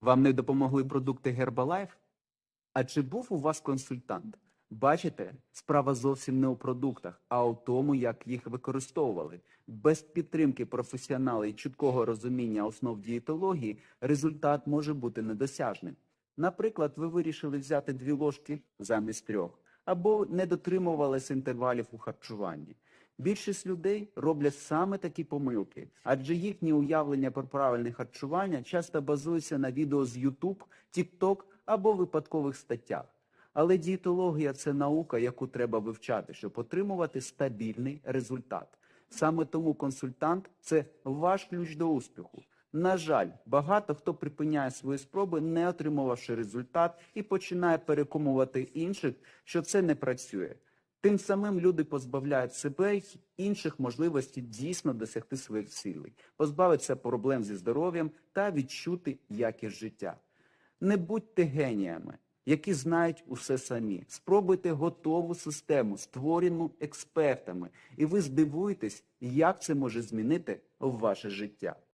Вам не допомогли продукти Herbalife? А чи був у вас консультант? Бачите, справа зовсім не у продуктах, а у тому, як їх використовували. Без підтримки професіонала і чіткого розуміння основ дієтології результат може бути недосяжним. Наприклад, ви вирішили взяти дві ложки замість трьох, або не дотримувалися інтервалів у харчуванні. Більшість людей роблять саме такі помилки, адже їхні уявлення про правильне харчування часто базуються на відео з YouTube, TikTok або випадкових статтях. Але дієтологія це наука, яку треба вивчати, щоб отримувати стабільний результат. Саме тому консультант це ваш ключ до успіху. На жаль, багато хто припиняє свої спроби, не отримувавши результат, і починає переконувати інших, що це не працює. Тим самим люди позбавляють себе й інших можливостей дійсно досягти своїх цілей, позбавитися проблем зі здоров'ям та відчути якість життя. Не будьте геніями, які знають усе самі. Спробуйте готову систему, створену експертами, і ви здивуєтесь, як це може змінити ваше життя.